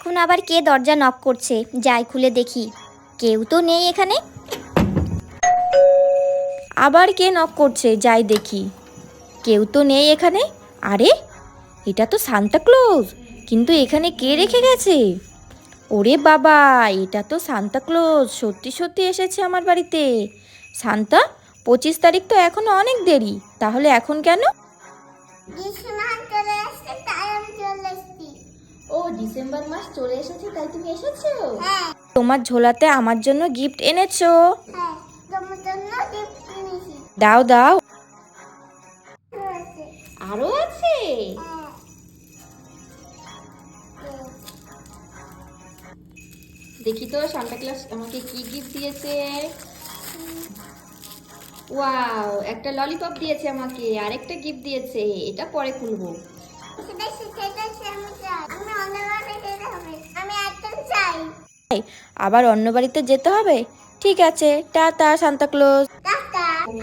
এখন আবার কে দরজা নক করছে? যাই খুলে দেখি। কেউ তো নেই এখানে। আবার কে নক করছে? যাই দেখি। কেউ তো নেই এখানে। আরে, এটা তো সান্তাক্লোজ কিন্তু এখানে কে রেখে গেছে? ওরে বাবা, এটা তো সান্তাক্লোজ সত্যি সত্যি এসেছে আমার বাড়িতে। সান্তা, পঁচিশ তারিখ তো এখনও অনেক দেরি। তাহলে এখন কেন? ডিসেম্বর মাস চলে এসেছে তাই তুমি এসেছ? হ্যাঁ। তোমার ঝোলাতে আমার জন্য গিফট এনেছো। হ্যাঁ তোমার জন্য গিফট কিনেছি দাও দাও। আরও আছে? হ্যাঁ। দেখি তো সান্তা ক্লাস আমাকে কি গিফট দিয়েছে? ওয়াও একটা ললিপপ দিয়েছে আমাকে আরেকটা গিফট দিয়েছে এটা পরে খুলবো। আবার অন্য বাড়িতে যেতে হবে? ঠিক আছে টাটা সান্তা ক্লোজ। টাটা। আমি